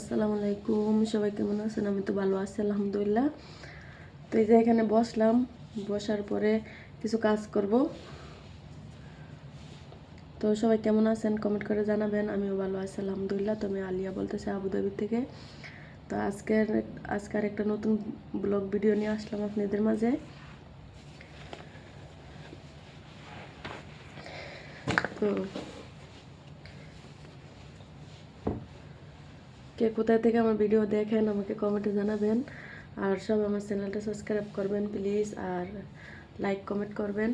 আসসালামু আলাইকুম, সবাই কেমন আছেন? আমি তো ভালো আছি, আলহামদুলিল্লাহ। তো এই যে এখানে বসলাম, বসার পরে কিছু কাজ করব। তো সবাই কেমন আছেন? কমেন্ট করে জানাবেন, আমিও ভালো আছি, আলহামদুলিল্লাহ। তো আমি আলিয়া বলতেছি আবুধাবি থেকে। তো আজকের আজকের একটা নতুন ব্লগ ভিডিও নিয়ে আসলাম আপনাদের মাঝে। তো কে কোথায় থেকে আমার ভিডিও দেখেন আমাকে কমেন্টে জানাবেন। আর সব আমার চ্যানেলটা সাবস্ক্রাইব করবেন প্লিজ আর লাইক কমেন্ট করবেন,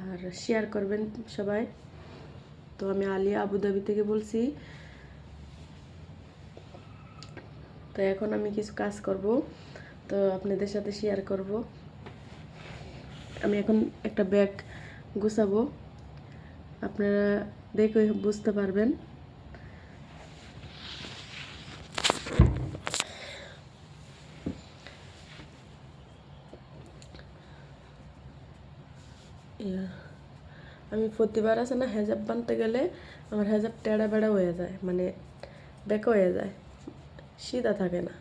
আর শেয়ার করবেন সবাই। তো আমি আলিয়া আবুধাবি থেকে বলছি। তো এখন আমি কিছু কাজ করব, তো আপনাদের সাথে শেয়ার করব। আমি এখন একটা ব্যাগ গুছাবো। আপনারা দেখে বুঝতে পারবেন। আমি প্রতিবার আছে না হেজাব বানতে গেলে আমার হেজাব টেড়া বেড়া হয়ে যায় মানে বেঁকা হয়ে যায়। সিধা থাকে না।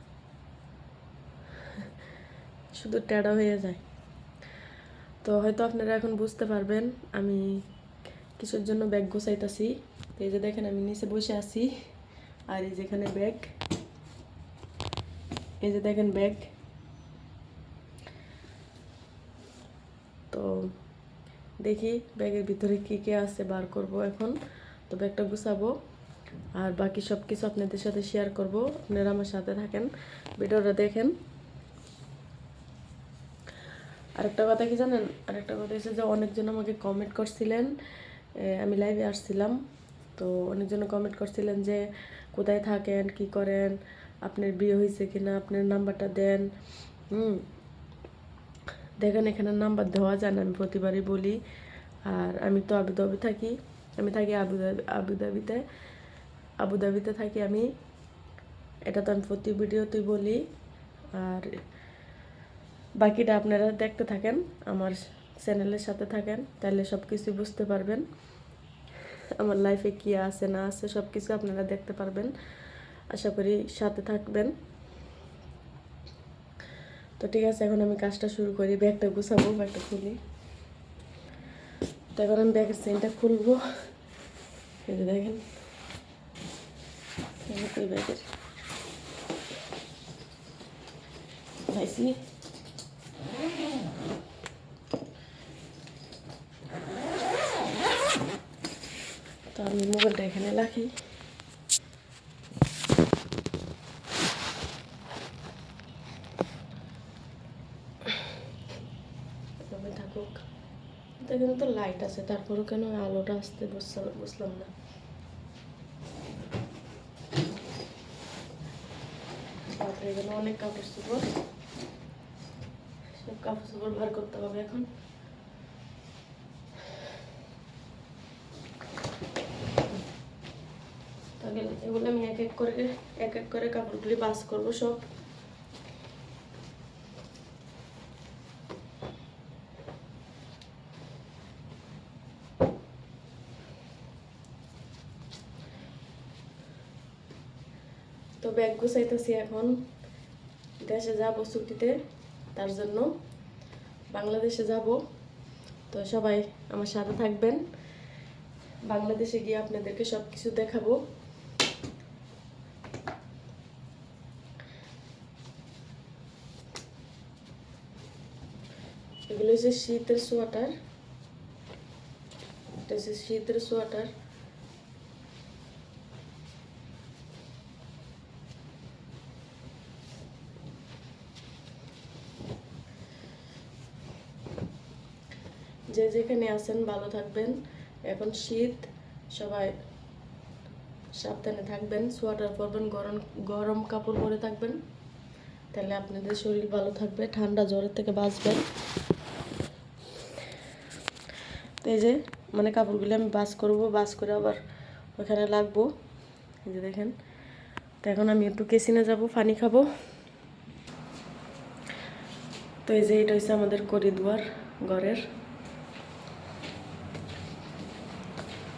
শুধু টেড়া হয়ে যায়। তো হয়তো আপনারা এখন বুঝতে পারবেন, আমি কিছুর জন্য ব্যাগ গোছাইতেছি। এই যে দেখেন, আমি নিচে বসে আছি। আর এই যেখানে ব্যাগ এই যে দেখেন ব্যাগ তো দেখি ব্যাগের ভিতরে কি কি আছে, বার করব এখন। তো ব্যাগটা গুছাবো। আর বাকি সব কিছু আপনাদের সাথে শেয়ার করব। আপনারা আমার সাথে থাকেন, ভিডিওটা দেখেন। আরেকটা কথা কি জানেন? আরেকটা কথা হচ্ছে যে অনেকজন আমাকে কমেন্ট করছিলেন আমি লাইভে আসছিলাম। তো অনেকজন কমেন্ট করছিলেন যে, কোথায় থাকেন, কি করেন, আপনার বিয়ে হয়েছে কিনা, আপনার নাম্বারটা দেন। হুম দেখেন এখানে নাম্বার দেওয়া যায় না, আমি প্রতিবারই বলি। আর আমি তো আবুধাবি থাকি, আমি থাকি আবুধাবি আবুধাবিতে আবুধাবিতে থাকি আমি, এটা তো আমি প্রতি ভিডিওতেই বলি। আর বাকিটা আপনারা দেখতে থাকেন, আমার চ্যানেলের সাথে থাকেন, তাহলে সব কিছু বুঝতে পারবেন। আমার লাইফে কি আছে, না আছে সব কিছু আপনারা দেখতে পারবেন। আশা করি সাথে থাকবেন। তো ঠিক আছে, এখন আমি কাজটা শুরু করি, ব্যাগটা গুছাবো, ব্যাগটা খুলি। তো এখন আমি ব্যাগের চেনটা খুলবো। দেখেন ব্যাগের। পাইছি তো আমি মোবাইলটা এখানে রাখি। এটা কিন্তু লাইট আছে, তারপরেও কেন আলোটা আসতে বুঝলাম বুঝলাম না? অনেক কাপড় চোপড়। সব কাপড় চোপড় বার করতে হবে এখন। এগুলো আমি এক এক করে এক এক করে কাপড়গুলি বাস করব সব। তো ব্যাগ গুছাইতেছি এখন। দেশে যাব ছুটিতে, তার জন্য। বাংলাদেশে যাব। তো সবাই আমার সাথে থাকবেন। বাংলাদেশে গিয়ে আপনাদেরকে সব কিছু দেখাবো। এগুলো হচ্ছে শীতের সোয়াটার। এটা হচ্ছে শীতের সোয়াটার। যে যেখানে আছেন, ভালো থাকবেন। এখন শীত, সবাই সাবধানে থাকবেন, সোয়াটার পরবেন, গরম গরম কাপড় পরে থাকবেন। তাহলে আপনাদের শরীর ভালো থাকবে, ঠান্ডা জ্বরের থেকে বাঁচবেন। এই যে মানে কাপড়গুলো আমি বাস করব, বাস করে আবার ওখানে লাগবো। এই যে দেখেন, তো এখন আমি একটু কেসিনে যাব, পানি খাব। তো এই যে, এটা হচ্ছে আমাদের করিদুয়ার ঘরের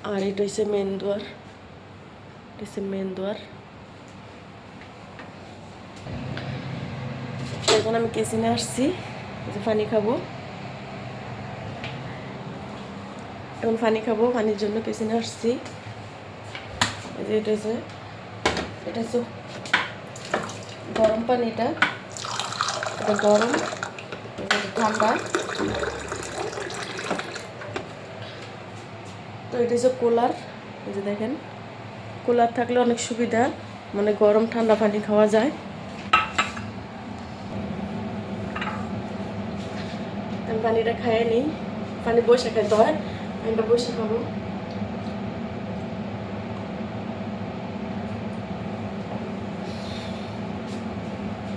আর এটা হচ্ছে মেন দুয়ার এটা হচ্ছে মেন দুয়ার এখন আমি কেসিনে আসছি যে ফানি খাব এখন ফানি খাব ফানির জন্য কেসিনে আসছি যে এটা হচ্ছে এটা হচ্ছে গরম পানিটা এটা গরম ঠান্ডা তো এটা হচ্ছে কুলার। এই যে দেখেন, কুলার থাকলে অনেক সুবিধা মানে গরম ঠান্ডা পানি খাওয়া যায়। আমি পানিটা খাইয়ে নিই। পানি বসে খাইতে হয় পানিটা বসে খাব।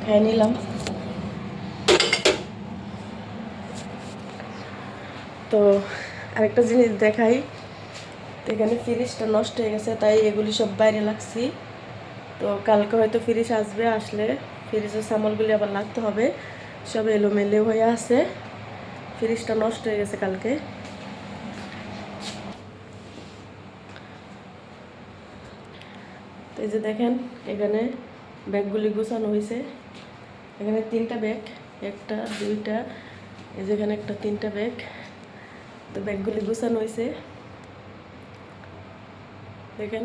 খাইয়ে নিলাম। তো আরেকটা জিনিস দেখাই। এখানে ফ্রিজটা নষ্ট হয়ে গেছে, তাই এগুলি সব বাইরে লাগছি তো কালকে হয়তো ফ্রিজ আসবে, আসলে ফ্রিজের সামলগুলি আবার লাগতে হবে। সব এলোমেলো হয়ে আছে। ফ্রিজটা নষ্ট হয়ে গেছে কালকে। তো এই যে দেখেন, এখানে ব্যাগগুলি গোছানো হয়েছে। এখানে তিনটা ব্যাগ, একটা, দুইটা, এই যেখানে একটা তিনটা ব্যাগ। তো ব্যাগগুলি গোছানো হয়েছে। দেখেন।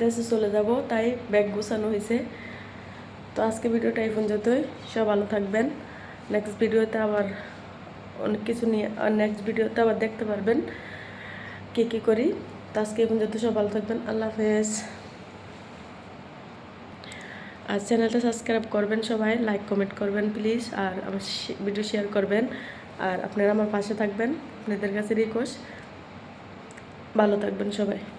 দেশে চলে যাব, তাই ব্যাগ গোছানো হয়েছে। তো আজকে ভিডিওটা এই পর্যন্তই। সব ভালো থাকবেন। নেক্সট ভিডিওতে আবার অনেক কিছু নিয়ে নেক্সট ভিডিওতে আবার দেখতে পারবেন কী কী করি। তো আজকে এই পর্যন্ত সব ভালো থাকবেন। আল্লাহ হাফেজ। আর চ্যানেলটা সাবস্ক্রাইব করবেন সবাই লাইক কমেন্ট করবেন প্লিজ আর আমার ভিডিও শেয়ার করবেন। আর আপনারা আমার পাশে থাকবেন। আপনাদের কাছে রিকোয়েস্ট। ভালো থাকবেন সবাই।